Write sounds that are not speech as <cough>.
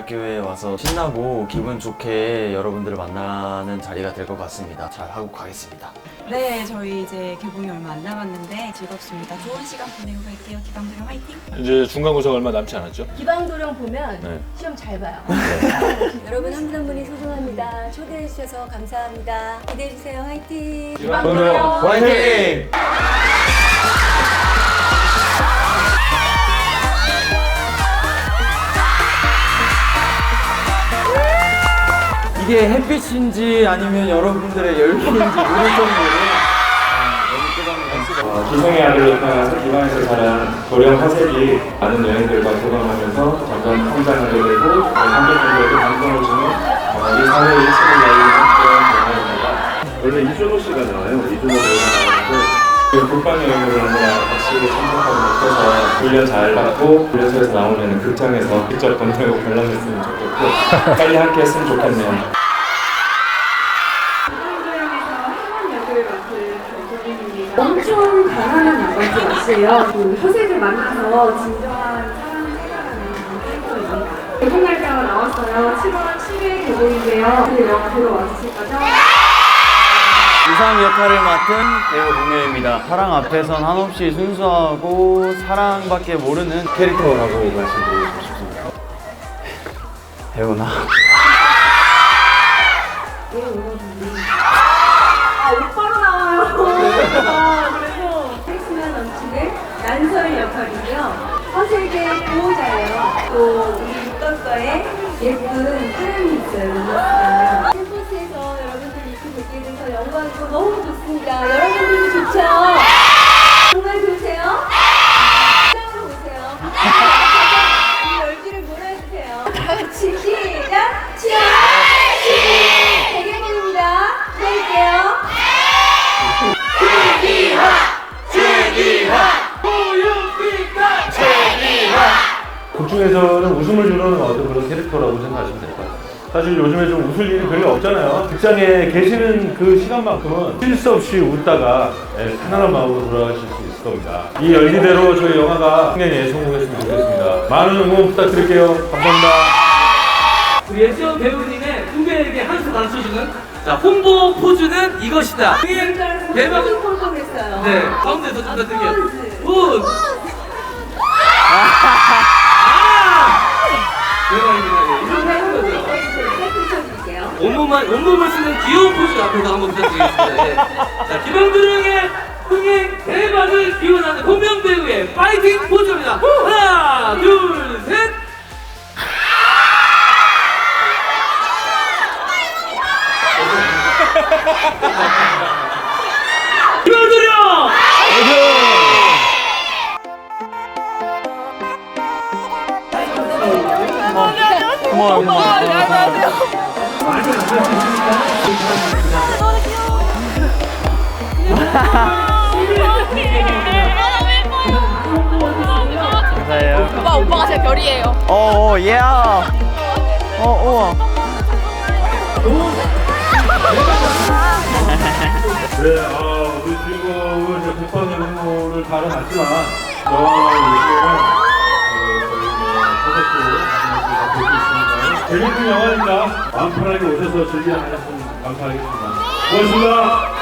대학교에 와서 신나고 기분 좋게 여러분들을 만나는 자리가 될 것 같습니다. 잘 하고 가겠습니다. 네, 저희 이제 개봉이 얼마 안 남았는데 즐겁습니다. 좋은 시간 보내고 갈게요. 기방도령 화이팅! 이제 중간 고사 얼마 남지 않았죠? 기방도령 보면 네. 시험 잘 봐요. <laughs> 여러분 한 분 한 분이 소중합니다. 초대해 주셔서 감사합니다. 기대해 주세요. 화이팅! 기방도령 화이팅! 이게 햇빛인지 아니면 여러분들의 열기인지 모를 정도로 어, 기성의 아들로 태어나서 기방에서 자란 도령 화색이 많은 여행들과 교감하면서 점점 성장하게 되고 관객분들에게 감동을 주는 어, 이 사회의 힘을 날리는 그런 영화입니다. 원래 이준호 씨가 나와요. 이준호 배우가 그 국방 여행을 하느라 같이 참석하지 못해서 훈련 잘 받고 훈련소에서 나오면 극장에서 직접 본다고 관람했으면 좋겠고 빨리 함께 했으면 좋겠네요. 엄청 강한. 그 만나서 진정한 사랑을 해결하는 캐릭터입니다. 개봉 나왔어요. 7월 7일 개봉인데요. 그 영화 보러 와주실 거죠? 유상 역할을 맡은 배우 공효입니다. 사랑 앞에선 한없이 순수하고 사랑밖에 모르는 캐릭터라고 말씀드리고 싶습니다. 배우나? 아, 오빠로 나와요. 아, <laughs> 그래서 섹스가 넘치는 난설 역할이고요. 허세의 보호자예요. 또 우리 육덕서에 예쁜 사랑이 있어요. 기다릴게요. 극 중에서는 웃음을 주는 어떤 그런 캐릭터라고 생각하시면 될 것 같아요. 사실 요즘에 좀 웃을 일이 별로 없잖아요. 극장에 계시는 그 시간만큼은 쉴 수 없이 웃다가 예, 편안한 마음으로 돌아가실 수 있을 겁니다. 이 열기대로 저희 영화가 흥행에 성공했으면 좋겠습니다. 많은 응원 부탁드릴게요. 감사합니다. 우리 예수영 배우님의 후배에게 한 수 가르쳐주는 자 홍보 포즈는 이것이다. 흥행 대박. 했어요. 네 가운데서 좀더 드릴게요. 포즈. 포즈. 아 대박입니다. 예, 이렇게 하는 거죠. 해주세요. 온몸만 온몸을 쓰는 귀여운 포즈 앞에서 한번 부탁드리겠습니다. 예. 자 김영두령의 흥행 대박 어머, 어머, 어머. 감사해요. 오빠 오빠가 제 별이에요. 어, 어, 예. 어, 우와. 네, 아, 우리 주인공은 이제 국방의任務를 달아났지만, 영화 얘기는, 어, 저희 뭐, 있으니까. 재밌는 영화니까 마음 편하게 오셔서 즐기하셨으면 감사하겠습니다. 고맙습니다.